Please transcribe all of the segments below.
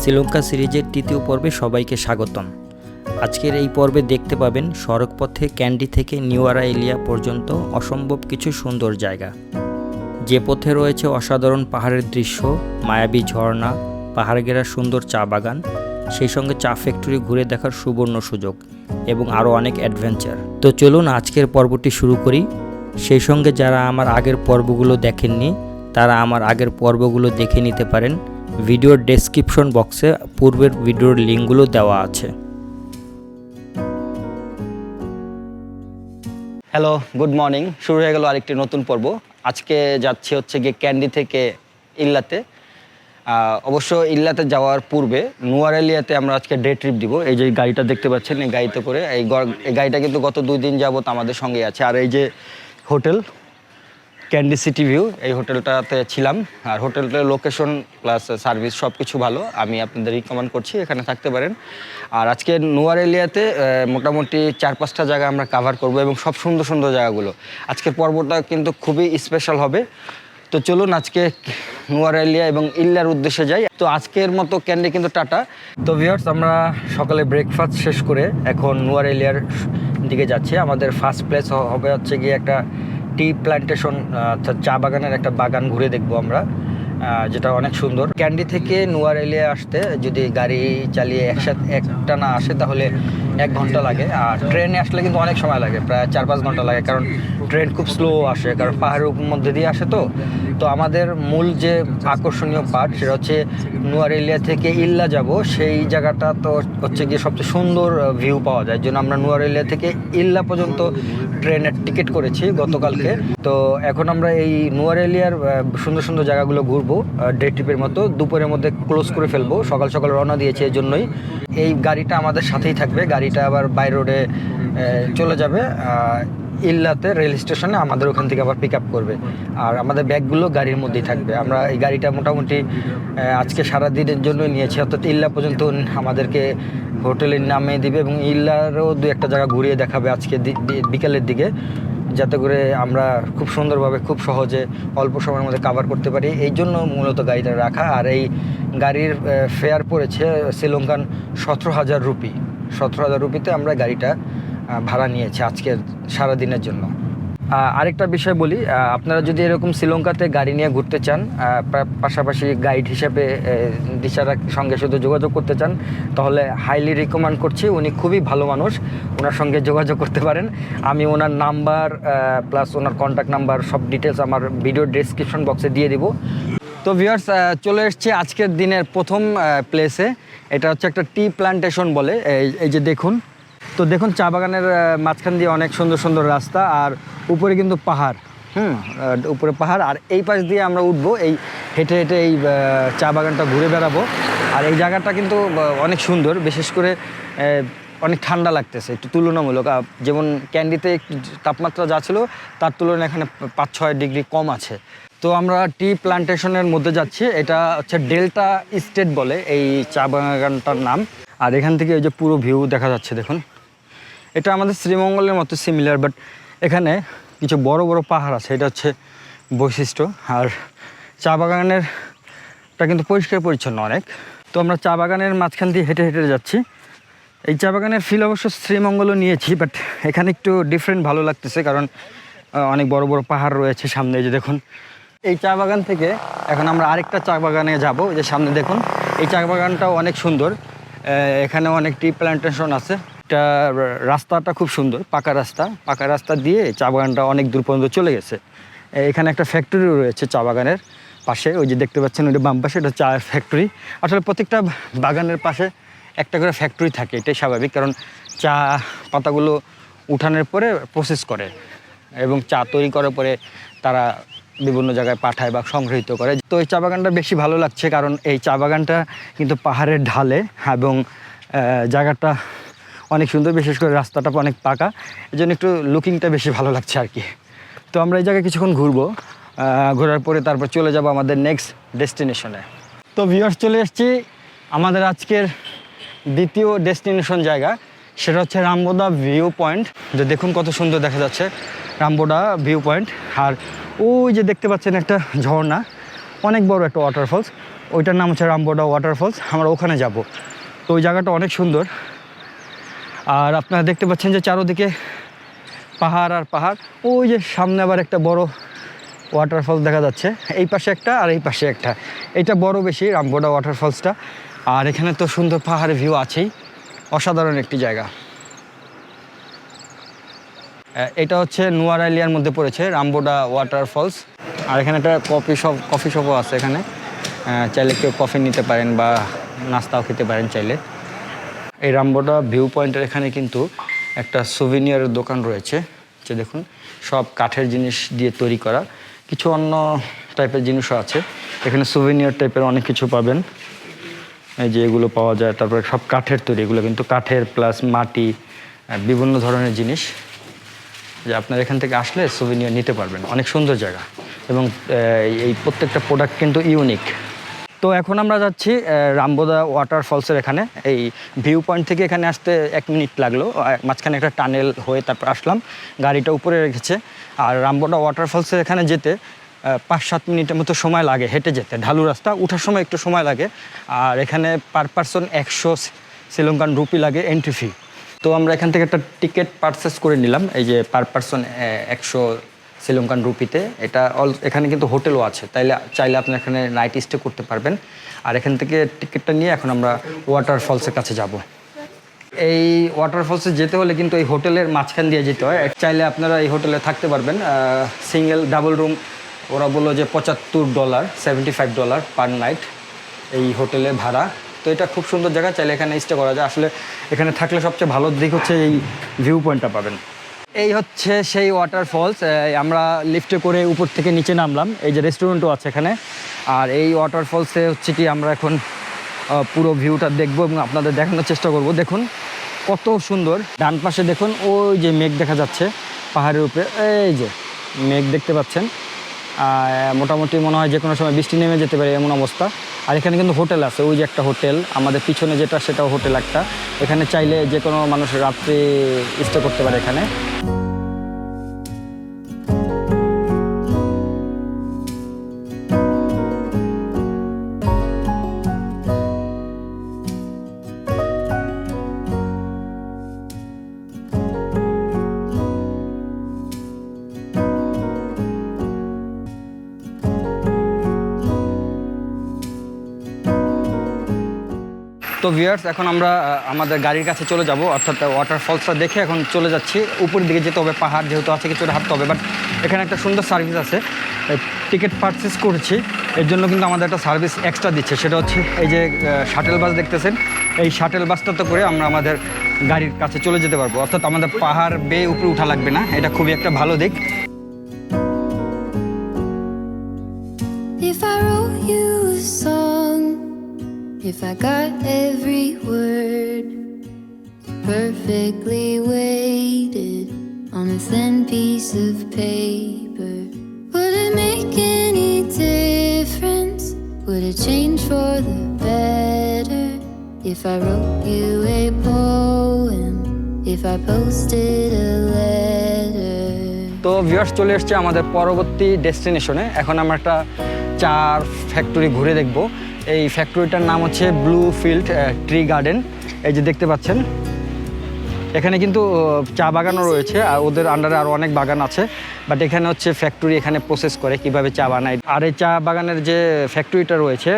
শ্রীলঙ্কা সিরিজের তৃতীয় পর্বে সবাইকে স্বাগতম। আজকের এই পর্বে দেখতে পাবেন সড়কপথে ক্যান্ডি থেকে নিউয়ারা এলিয়া পর্যন্ত অসম্ভব কিছু সুন্দর জায়গা। যে পথে রয়েছে অসাধারণ পাহাড়ের দৃশ্য, মায়াবী ঝর্ণা, পাহাড় ঘেরা সুন্দর চা বাগান, সেই সঙ্গে চা ফ্যাক্টরি ঘুরে দেখার সুবর্ণ সুযোগ এবং আরও অনেক অ্যাডভেঞ্চার। তো চলুন আজকের পর্বটি শুরু করি। সেই সঙ্গে যারা আমার আগের পর্বগুলো দেখেননি, তারা আমার আগের পর্বগুলো দেখে নিতে পারেন। ভিডিওর ডেসক্রিপশন বক্সে পূর্বের ভিডিওর লিঙ্কগুলো দেওয়া আছে। হ্যালো গুড মর্নিং শুরু হয়ে গেল আরেকটি নতুন পর্ব। আজকে যাচ্ছি হচ্ছে গিয়ে ক্যান্ডি থেকে ইল্লাতে। অবশ্য ইল্লাতে যাওয়ার পূর্বে নুয়ারেলিয়াতে আমরা আজকে ডে ট্রিপ দিব। এই যে গাড়িটা দেখতে পাচ্ছেন, এই গাড়িতে করে এই গাড়িটা কিন্তু গত দুই দিন যাবত আমাদের সঙ্গে আছে। আর এই যে হোটেল ক্যান্ডি সিটি ভিউ এই হোটেলটাতে ছিলাম। আর হোটেলটার লোকেশন প্লাস সার্ভিস সব কিছু ভালো, আমি আপনাদের রিকমেন্ড করছি, এখানে থাকতে পারেন। আর আজকে নোয়ার এলিয়াতে মোটামুটি চার পাঁচটা জায়গা আমরা কাভার করব এবং সব সুন্দর সুন্দর জায়গাগুলো। আজকের পর্বটা কিন্তু খুবই স্পেশাল হবে। তো চলুন আজকে নোয়ার এলিয়া এবং ইল্লার উদ্দেশ্যে যাই। তো আজকের মতো ক্যান্ডি কিন্তু টাটা। তো ভিউয়ার্স আমরা সকালে ব্রেকফাস্ট শেষ করে এখন নোয়ার এলিয়ার দিকে যাচ্ছি। আমাদের ফার্স্ট প্লেস হবে হচ্ছে গিয়ে একটা টি প্ল্যান্টেশন অর্থাৎ চা বাগানের একটা বাগান ঘুরে দেখব আমরা যেটা অনেক সুন্দর। ক্যান্ডি থেকে নোয়ার এলিয়া আসতে যদি গাড়ি চালিয়ে একসাথে একটা না আসে, তাহলে এক ঘণ্টা লাগে। আর ট্রেনে আসলে কিন্তু অনেক সময় লাগে, প্রায় চার পাঁচ ঘণ্টা লাগে, কারণ ট্রেন খুব স্লো আসে, কারণ পাহাড়ের মধ্যে দিয়ে আসে তো। তো আমাদের মূল যে আকর্ষণীয় পার্ট সেটা হচ্ছে নোয়ার এলিয়া থেকে ইল্লা যাব। সেই জায়গাটা তো হচ্ছে গিয়ে সবচেয়ে সুন্দর ভিউ পাওয়া যায়। জন্য আমরা নোয়ার এলিয়া থেকে ইল্লা পর্যন্ত ট্রেনের টিকিট করেছি গতকালকে। তো এখন আমরা এই নোয়ার এলিয়ার সুন্দর সুন্দর জায়গাগুলো ঘুরবো ডে ট্রিপের মতো। দুপুরের মধ্যে ক্লোজ করে ফেলব, সকাল সকাল রওনা দিয়েছি এই জন্যই। এই গাড়িটা আমাদের সাথেই থাকবে। গাড়িটা আবার বাই রোডে চলে যাবে। ইল্লাতে রেল স্টেশনে আমাদের ওখান থেকে আবার পিক আপ করবে। আর আমাদের ব্যাগগুলো গাড়ির মধ্যেই থাকবে। আমরা এই গাড়িটা মোটামুটি আজকে সারা দিনের জন্য নিয়েছি। অর্থাৎ ইল্লা পর্যন্ত আমাদেরকে হোটেলে নামিয়ে দিবে এবং ইল্লারও দু একটা জায়গা ঘুরিয়ে দেখাবে আজকে বিকেলের দিকে। যাতে করে আমরা খুব সুন্দরভাবে, খুব সহজে অল্প সময়ের মধ্যে কাভার করতে পারি। এই জন্য মূলত গাড়িটা রাখা। আর এই গাড়ির ফেয়ার পড়েছে শ্রীলঙ্কান সতেরো হাজার রুপি। সতেরো হাজার রুপিতে আমরা গাড়িটা ভাড়া নিয়েছে আজকের সারা দিনের জন্য আরেকটা বিষয় বলি আপনারা যদি এরকম শ্রীলঙ্কাতে গাড়ি নিয়ে ঘুরতে চান পাশাপাশি গাইড হিসেবে দিশারা সঙ্গে শুধু যোগাযোগ করতে চান, তাহলে হাইলি রিকমেন্ড করছি, উনি খুবই ভালো মানুষ ওনার সঙ্গে যোগাযোগ করতে পারেন। আমি ওনার নাম্বার প্লাস ওনার কন্ট্যাক্ট নাম্বার সব ডিটেলস আমার ভিডিও ডেসক্রিপশন বক্সে দিয়ে দিব। তো ভিউয়ার্স চলে এসছে আজকের দিনের প্রথম প্লেসে এটা হচ্ছে একটা টি প্ল্যান্টেশন বলে এই যে দেখুন তো দেখুন, চা বাগানের মাঝখান দিয়ে অনেক সুন্দর সুন্দর রাস্তা আর উপরে কিন্তু পাহাড়। হুম উপরে পাহাড়। আর এই পাশ দিয়ে আমরা উঠবো, এই হেঁটে হেঁটে এই চা বাগানটা ঘুরে বেড়াবো। আর এই জায়গাটা কিন্তু অনেক সুন্দর, বিশেষ করে অনেক ঠান্ডা লাগতেছে, একটু তুলনামূলক। যেমন ক্যান্ডিতে তাপমাত্রা যা ছিল, তার তুলনায় এখানে পাঁচ ছয় ডিগ্রি কম আছে। তো আমরা টি প্ল্যান্টেশনের মধ্যে যাচ্ছি, এটা হচ্ছে ডেল্টা স্টেট বলে এই চা বাগানটার নাম। আর এখান থেকে ওই যে পুরো ভিউ দেখা যাচ্ছে, দেখুন। এটা আমাদের শ্রীমঙ্গলের মতো সিমিলার বাট এখানে কিছু বড় বড় পাহাড় আছে। এটা হচ্ছে বৈশিষ্ট্য। আর চা বাগানেরটা কিন্তু পরিষ্কার পরিচ্ছন্ন অনেক। তো আমরা চা বাগানের মাঝখান দিয়ে হেঁটে হেঁটে যাচ্ছি। এই চা বাগানের ফিল অবশ্য শ্রীমঙ্গলও নিয়েছি বাট এখানে একটু ডিফারেন্ট ভালো লাগতেছে, কারণ অনেক বড় বড় পাহাড় রয়েছে সামনে। যে দেখুন, এই চা বাগান থেকে এখন আমরা আরেকটা চা বাগানে যাব। যে সামনে দেখুন, এই চা বাগানটাও অনেক সুন্দর। এখানে অনেক টি প্ল্যান্টেশন আছে। রা- রাস্তাটা খুব সুন্দর, পাকা রাস্তা। পাকা রাস্তা দিয়ে চা বাগানটা অনেক দূর পর্যন্ত চলে গেছে। এখানে একটা ফ্যাক্টরিও রয়েছে চা বাগানের পাশে, ওই যে দেখতে পাচ্ছেন ওই বাম পাশে, এটা চা ফ্যাক্টরি আসলে প্রত্যেকটা বাগানের পাশে একটা করে ফ্যাক্টরি থাকে, এটাই স্বাভাবিক, কারণ চা পাতাগুলো উঠানোর পরে প্রসেস করে এবং চা তৈরি করার পরে তারা বিভিন্ন জায়গায় পাঠায় বা সংগৃহীত করে। তো এই চা বাগানটা বেশি ভালো লাগছে, কারণ এই চা বাগানটা কিন্তু পাহাড়ের ঢালে এবং জায়গাটা অনেক সুন্দর, বিশেষ করে রাস্তাটা অনেক পাকা। এই জন্য একটু লুকিংটা বেশি ভালো লাগছে আর কি। তো আমরা এই জায়গায় কিছুক্ষণ ঘুরবো। ঘোরার পরে তারপর চলে যাব আমাদের নেক্সট ডেস্টিনেশনে তো ভিউয়ার্স চলে এসেছি আমাদের আজকের দ্বিতীয় ডেস্টিনেশন জায়গা। সেটা হচ্ছে রামবোদা ভিউ পয়েন্ট যে দেখুন কত সুন্দর দেখা যাচ্ছে রামবোদা ভিউ পয়েন্ট আর ওই যে দেখতে পাচ্ছেন একটা ঝর্ণা, অনেক বড় একটা ওয়াটারফলস ওইটার নাম হচ্ছে রামবোডা ওয়াটারফলস আমরা ওখানে যাব। তো ওই জায়গাটা অনেক সুন্দর। আর আপনারা দেখতে পাচ্ছেন যে চারোদিকে পাহাড় আর পাহাড়। ওই যে সামনে আবার একটা বড় ওয়াটারফল দেখা যাচ্ছে। এই পাশে একটা আর এই পাশে একটা। এটা বড় বেশি রামবোডা ওয়াটারফলসটা আর এখানে তো সুন্দর পাহাড়ের ভিউ আছেই। অসাধারণ একটি জায়গা। এটা হচ্ছে নোয়ার এলিয়ার মধ্যে পড়েছে রামবোডা ওয়াটারফলস আর এখানে একটা কফি শপ কফি শপও আছে এখানে। চাইলে কেউ কফি নিতে পারেন বা নাস্তাও খেতে পারেন চাইলে। এই রামবোডা ভিউ পয়েন্টের এখানে কিন্তু একটা সুভিনিয়ারের দোকান রয়েছে। যে দেখুন, সব কাঠের জিনিস দিয়ে তৈরি করা। কিছু অন্য টাইপের জিনিসও আছে। এখানে সুভিনিয়ার টাইপের অনেক কিছু পাবেন। এই যে এগুলো পাওয়া যায়। তারপরে সব কাঠের তৈরি। এগুলো কিন্তু কাঠের প্লাস মাটি বিভিন্ন ধরনের জিনিস। যে আপনার এখান থেকে আসলে সুভিনিয়ার নিতে পারবেন। অনেক সুন্দর জায়গা। এবং এই প্রত্যেকটা প্রোডাক্ট কিন্তু ইউনিক তো এখন আমরা যাচ্ছি রামবোদা ওয়াটারফলসের এখানে। এই ভিউ পয়েন্ট থেকে এখানে আসতে এক মিনিট লাগল মাঝখানে একটা টানেল হয়ে তারপর আসলাম। গাড়িটা উপরে রেখেছে। আর রামবোদা ওয়াটারফলসের এখানে যেতে পাঁচ সাত মিনিটের মতো সময় লাগে হেঁটে যেতে। ঢালু রাস্তা, উঠার সময় একটু সময় লাগে। আর এখানে পার পারসন একশো শ্রীলঙ্কান রুপি লাগে এন্ট্রি ফি তো আমরা এখান থেকে একটা টিকিট পারচেস করে নিলাম। এই যে পার পারসন একশো শ্রীলঙ্কান রুপিতে। এটা অল এখানে কিন্তু হোটেলও আছে। তাইলে চাইলে আপনি এখানে নাইট স্টে করতে পারবেন। আর এখান থেকে টিকিটটা নিয়ে এখন আমরা ওয়াটারফলসের কাছে যাব। এই ওয়াটারফলসে যেতে হলে কিন্তু এই হোটেলের মাঝখান দিয়ে যেতে হয়। চাইলে আপনারা এই হোটেলে থাকতে পারবেন। সিঙ্গেল ডাবল রুম ওরা বলল যে পঁচাত্তর dollar seventy five dollar per night এই হোটেলে ভাড়া। তো এটা খুব সুন্দর জায়গা। চাইলে এখানে স্টে করা যায়। আসলে এখানে থাকলে সবচেয়ে ভালো দিক হচ্ছে এই ভিউ পয়েন্টটা পাবেন। এই হচ্ছে সেই ওয়াটারফলস আমরা লিফটে করে উপর থেকে নিচে নামলাম। এই যে রেস্টুরেন্টও আছে এখানে। আর এই ওয়াটারফলসে হচ্ছে কি আমরা এখন পুরো ভিউটা দেখব এবং আপনাদের দেখানোর চেষ্টা করব। দেখুন কত সুন্দর। ডান পাশে দেখুন ওই যে মেঘ দেখা যাচ্ছে পাহাড়ের উপরে। এই যে মেঘ দেখতে পাচ্ছেন। মোটামুটি মনে হয় যে কোনো সময় বৃষ্টি নেমে যেতে পারে এমন অবস্থা। আর এখানে কিন্তু হোটেল আছে, ওই যে একটা হোটেল। আমাদের পিছনে যেটা, সেটাও হোটেল একটা। এখানে চাইলে যে কোনো মানুষ রাত্রে স্টে করতে পারে এখানে। তো ভিয়ার্স এখন আমরা আমাদের গাড়ির কাছে চলে যাব। অর্থাৎ ওয়াটারফলসটা দেখে এখন চলে যাচ্ছি। উপরের দিকে যেতে হবে, পাহাড় যেহেতু আছে, কিছুটা হাঁটতে হবে। বাট এখানে একটা সুন্দর সার্ভিস আছে। টিকিট পারচেস করেছি। এর জন্য কিন্তু আমাদের একটা সার্ভিস এক্সট্রা দিচ্ছে। সেটা হচ্ছে, এই যে শাটেল বাস দেখতেছেন, এই শাটেল বাসটাতে করে আমরা আমাদের গাড়ির কাছে চলে যেতে পারব। অর্থাৎ আমাদের পাহাড় বেয়ে উপরে উঠা লাগবে না। এটা খুবই একটা ভালো দিক। If I got every word perfectly weighted on a thin piece of paper, would it make any difference? Would it change for the better if I wrote you a poem? If I posted a letter? তো viewers চলে এসছে আমাদের পরবর্তী ডেস্টিনেশনে এখন আমরা একটা চার factory ঘুরে দেখব এই ফ্যাক্টরিটার নাম হচ্ছে ব্লু ফিল্ড ট্রি গার্ডেন এই যে দেখতে পাচ্ছেন, এখানে কিন্তু চা বাগানও রয়েছে, আর ওদের আন্ডারে আরও অনেক বাগান আছে। বাট এখানে হচ্ছে ফ্যাক্টরি এখানে প্রসেস করে কীভাবে চা বানায়। আর এই চা বাগানের যে ফ্যাক্টরিটা রয়েছে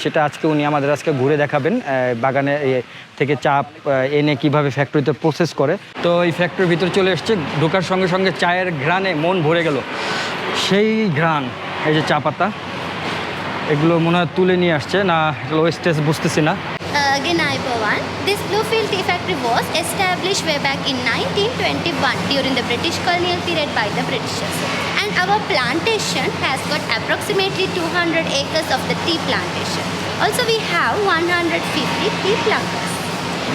সেটা আজকে উনি আমাদের আজকে ঘুরে দেখাবেন বাগানে থেকে চা এনে কীভাবে ফ্যাক্টরিতে প্রসেস করে। তো এই ফ্যাক্টরির ভিতরে চলে এসছে, ঢোকার সঙ্গে সঙ্গে চায়ের ঘ্রাণে মন ভরে গেল। সেই ঘ্রাণ, এই যে চা পাতা এগুলো মনে হয় তুলে নিয়ে আসছে না লো স্টেজ বুঝতেছি না Uh, Ginai Bhavan. This Bluefield Tea Factory was established way back in 1921 during the British colonial period by the Britishers. And our plantation has got approximately 200 acres of the tea plantation. Also, we have 150 tea pluckers.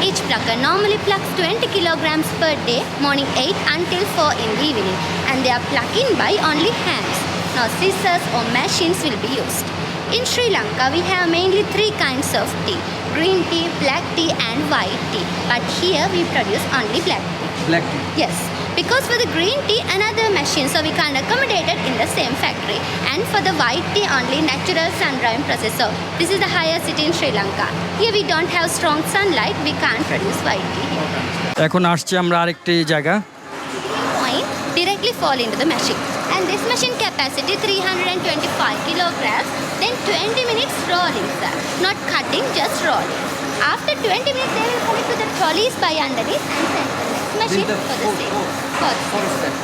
Each plucker normally plucks 20 kilograms per day, morning 8 until 4 in the evening, and they are plucking by only hands. Now, scissors or machines will be used. In Sri Lanka, we have mainly three kinds of tea green tea, black tea, and white tea. But here we produce only black tea. Black Yes, Because for the green tea, another machine, so we can't accommodate it in the same factory. And for the white tea, only natural sun drying process. So this is the highest city in Sri Lanka. Here we don't have strong sunlight, we can't produce white tea here. এখন আসছি আমরা আরেকটি জায়গা Point directly fall into the machine. And this machine capacity 325 kilograms, then 20 minutes rolling, sir. Not cutting, just rolling. After 20 minutes, they will connect to the trolleys by underneath and send to the next machine the for the same. For the same.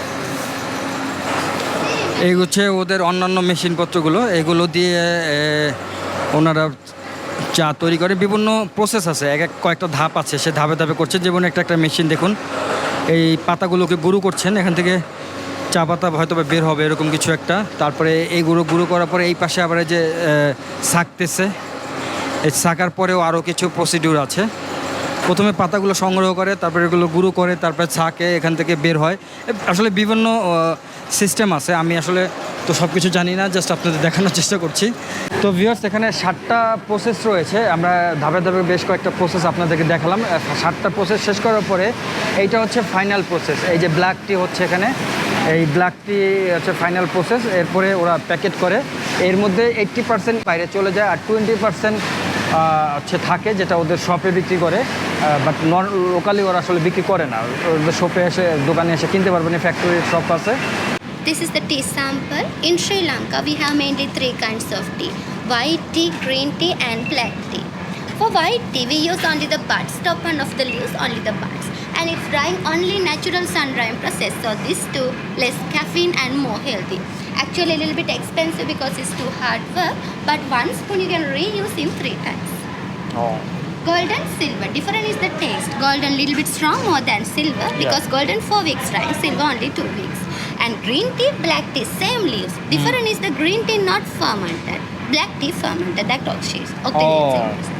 এই হচ্ছে ওদের অন্যান্য মেশিনপত্রগুলো এগুলো দিয়ে ওনারা চা তৈরি করে বিভিন্ন প্রসেস আছে এক এক কয়েকটা ধাপ আছে সে ধাপে ধাপে করছে যেমন একটা একটা মেশিন দেখুন এই পাতাগুলোকে গুঁড়ো করছেন এখান থেকে চা পাতা হয়তো বের হবে এরকম কিছু একটা। তারপরে এই গুঁড়ো গুঁড়ো করার পরে এই পাশে আবার যে এ, ছাকতেছে এই ছাকার পরেও আরও কিছু প্রসিডিউর আছে। প্রথমে পাতাগুলো সংগ্রহ করে তারপরে এগুলো গুঁড়ো করে তারপরে ছাকে এখান থেকে বের হয়। আসলে বিভিন্ন সিস্টেম আছে। আমি আসলে তো সব কিছু জানি না জাস্ট আপনাদের দেখানোর চেষ্টা করছি। তো ভিউয়ার্স এখানে ষাটটা প্রসেস রয়েছে। আমরা ধাপে ধাপে বেশ কয়েকটা প্রসেস আপনাদেরকে দেখালাম। ষাটটা প্রসেস শেষ করার পরে এইটা হচ্ছে ফাইনাল প্রসেস এই যে ব্ল্যাক টি হচ্ছে এখানে। এই ব্ল্যাক টি হচ্ছে ফাইনাল প্রসেস এরপরে ওরা প্যাকেট করে এর মধ্যে এইট্টি পার্সেন্ট বাইরে চলে যায় আর টোয়েন্টি পার্সেন্ট হচ্ছে থাকে যেটা ওদের শপে বিক্রি করে বাট লোকালি ওরা আসলে বিক্রি করে না ওদের শপে এসে দোকানে এসে কিনতে পারবেন ফ্যাক্টরির শপ আছে This is the tea sample. In Sri Lanka, we have mainly three kinds of tea white tea, green tea, and black tea. For white tea, we use only the buds, top one of the leaves, only the buds. And it's drying only natural sun drying process. So, this too, less caffeine and more healthy. Actually, a little bit expensive because it's too hard work, but one spoon you can reuse in three times. Oh. Golden silver. Different is the taste. Golden little bit strong more than silver because golden four weeks drying, silver only two weeks. And green tea, black tea, same leaves. Hmm. Different is the green tea not fermented. Black tea fermented. That all. Okay. Oh.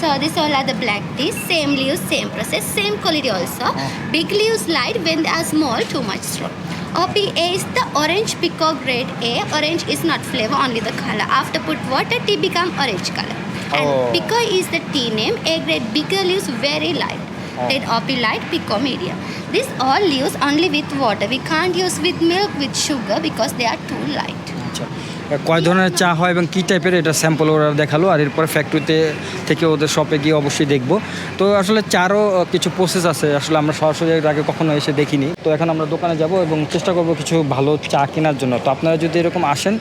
So this all are the black teas, same leaves, same process, same quality also. Oh. Big leaves light when they are small, too much strong. OPA is the orange peacock grade A. Orange is not flavor, only the color. After put water, tea become orange color. And Oh. Pico is the tea name. A grade bigger leaves very light. Oh. Then OP light, Pico medium. This all leaves only with water. We can't use with milk, with sugar because they are too light. আচ্ছা কয় ধরনের চা হয় এবং কী টাইপের এটা sample ওরা দেখাল আর এরপরে ফ্যাক্টরিতে থেকে ওদের শপে গিয়ে অবশ্যই দেখব। তো আসলে চারও কিছু প্রসেস আছে। আসলে আমরা সরাসরি এর আগে কখনো এসে দেখিনি। তো এখন আমরা দোকানে যাব এবং চেষ্টা করব কিছু ভালো চা কেনার জন্য। তো আপনারা যদি এরকম আসেন,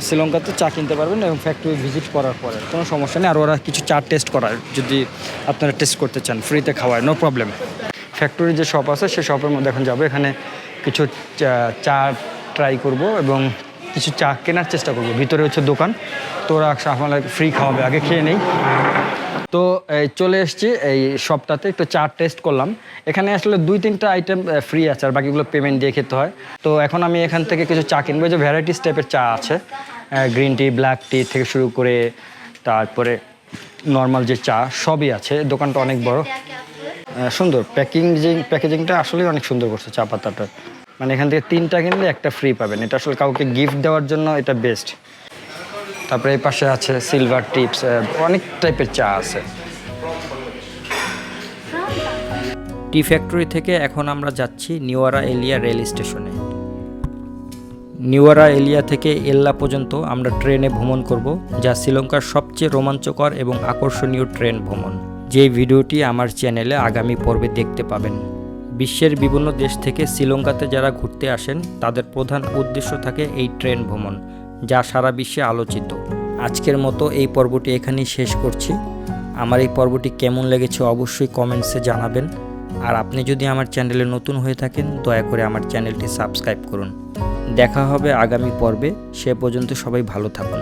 শ্রীলঙ্কাতে চা কিনতে পারবেন এবং ফ্যাক্টরি ভিজিট করার পরে। কোনো সমস্যা নেই। আর ওরা কিছু চা টেস্ট করার, যদি আপনারা টেস্ট করতে চান ফ্রিতে খাওয়ায় নো প্রবলেম ফ্যাক্টরি যে শপ আছে সেই শপের মধ্যে এখন যাব। এখানে কিছু চা- চা ট্রাই করব এবং কিছু চা কেনার চেষ্টা করব। ভিতরে হচ্ছে দোকান। তো ওরা আমাদের ফ্রি খাওয়াবে, আগে খেয়ে নেই। তো চলে এসেছি এই শপটাতে একটু চা টেস্ট করলাম। এখানে আসলে দুই তিনটা আইটেম ফ্রি আছে, আর বাকিগুলো পেমেন্ট দিয়ে খেতে হয়। তো এখন আমি এখান থেকে কিছু চা কিনবো। যে ভ্যারাইটিস টাইপের চা আছে গ্রিন টি ব্ল্যাক টি থেকে শুরু করে তারপরে নর্মাল যে চা, সবই আছে। দোকানটা অনেক বড়। সুন্দর। প্যাকিং যে, প্যাকেজিংটা আসলেই অনেক সুন্দর করছে চা পাতাটা। মানে এখান থেকে তিনটা কিনলে একটা ফ্রি পাবেন। এটা আসলে কাউকে গিফট দেওয়ার জন্য এটা বেস্ট তারপরে এই পাশে আছে সিলভার টিপস অনেক টাইপের চা আছে। টি ফ্যাক্টরি থেকে এখন আমরা যাচ্ছি নিওয়ারা এলিয়া রেল স্টেশনে। নিওয়ারা এলিয়া থেকে এল্লা পর্যন্ত আমরা ট্রেনে ভ্রমণ করব, যা শ্রীলঙ্কার সবচেয়ে রোমাঞ্চকর এবং আকর্ষণীয় ট্রেন ভ্রমণ। যে ভিডিওটি আমার চ্যানেলে আগামী পর্বে দেখতে পাবেন। বিশ্বের বিভিন্ন দেশ থেকে শ্রীলঙ্কাতে যারা ঘুরতে আসেন, তাদের প্রধান উদ্দেশ্য থাকে এই ট্রেন ভ্রমণ, যা সারা বিশ্বে আলোচিত। আজকের মতো এই পর্বটি এখানেই শেষ করছি। আমার এই পর্বটি কেমন লেগেছে অবশ্যই কমেন্টসে জানাবেন। আর আপনি যদি আমার চ্যানেলে নতুন হয়ে থাকেন, দয়া করে আমার চ্যানেলটি সাবস্ক্রাইব করুন। দেখা হবে আগামী পর্বে। সে পর্যন্ত সবাই ভালো থাকুন।